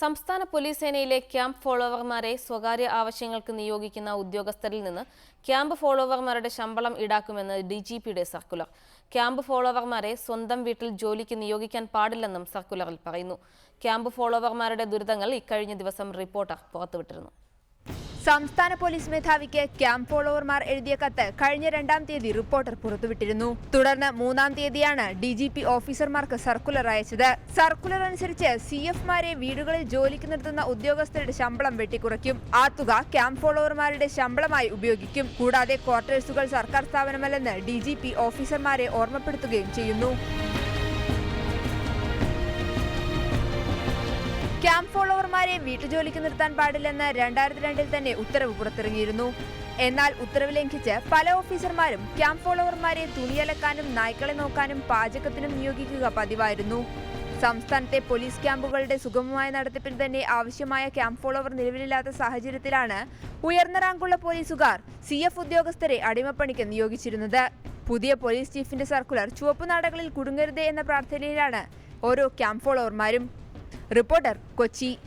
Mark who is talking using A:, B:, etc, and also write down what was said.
A: സംസ്ഥാന പോലീസ് സേനയിലെ ക്യാമ്പ് ഫോളോവർമാരെ സ്വകാര്യ ആവശ്യങ്ങൾക്ക് നിയോഗിക്കുന്ന ഉദ്യോഗസ്ഥരിൽ നിന്ന് ക്യാമ്പ് ഫോളോവർമാരുടെ ശമ്പളം ഈടാക്കുമെന്ന് ഡി ജി പിയുടെ സർക്കുലർ. ക്യാമ്പ് ഫോളോവർമാരെ സ്വന്തം വീട്ടിൽ ജോലിക്ക് നിയോഗിക്കാൻ പാടില്ലെന്നും സർക്കുലറിൽ പറയുന്നു. ക്യാമ്പ് ഫോളോവർമാരുടെ ദുരിതങ്ങൾ ഇക്കഴിഞ്ഞ ദിവസം റിപ്പോർട്ടർ പുറത്തുവിട്ടിരുന്നു.
B: സംസ്ഥാന പോലീസ് മേധാവിക്ക് ക്യാമ്പ് ഫോളോവർമാർ എഴുതിയ കത്ത് കഴിഞ്ഞ രണ്ടാം തീയതി റിപ്പോർട്ടർ പുറത്തുവിട്ടിരുന്നു. തുടർന്ന് മൂന്നാം തീയതിയാണ് ഡി ജി പി ഓഫീസർമാർക്ക് സർക്കുലർ അയച്ചത്. സർക്കുലർ അനുസരിച്ച് സി എഫ്മാരെ വീടുകളിൽ ജോലിക്ക് നിർത്തുന്ന ഉദ്യോഗസ്ഥരുടെ ശമ്പളം വെട്ടിക്കുറയ്ക്കും. ആ തുക ക്യാമ്പ് ഫോളോവർമാരുടെ ശമ്പളമായി ഉപയോഗിക്കും. കൂടാതെ ക്വാർട്ടേഴ്സുകൾ സർക്കാർ സ്ഥാപനമല്ലെന്ന് ഡി ജി പി ഓഫീസർമാരെ ഓർമ്മപ്പെടുത്തുകയും ചെയ്യുന്നു. ക്യാമ്പ് ഫോളോവർമാരെ വീട്ടുജോലിക്ക് നിർത്താൻ പാടില്ലെന്ന് രണ്ടായിരത്തി രണ്ടിൽ തന്നെ ഉത്തരവ് പുറത്തിറങ്ങിയിരുന്നു. എന്നാൽ ഉത്തരവ് ലംഘിച്ച് പല ഓഫീസർമാരും ക്യാമ്പ് ഫോളോവർമാരെ തുണിയലക്കാനും നായ്ക്കളെ നോക്കാനും പാചകത്തിനും നിയോഗിക്കുക പതിവായിരുന്നു. സംസ്ഥാനത്തെ പോലീസ് ക്യാമ്പുകളുടെ സുഗമമായ നടത്തിപ്പിന് തന്നെ ആവശ്യമായ ക്യാമ്പ് ഫോളോവർ നിലവിലില്ലാത്ത സാഹചര്യത്തിലാണ് ഉയർന്ന റാങ്കുള്ള പോലീസുകാർ സി എഫ് ഉദ്യോഗസ്ഥരെ അടിമപ്പണിക്ക് നിയോഗിച്ചിരുന്നത്. പുതിയ പോലീസ് ചീഫിന്റെ സർക്കുലർ ചുവപ്പ് നാടകളിൽ കുടുങ്ങരുതേ എന്ന പ്രാർത്ഥനയിലാണ് ഓരോ ക്യാമ്പ് ഫോളോവർമാരും റിപ്പോർട്ടർ കൊച്ചി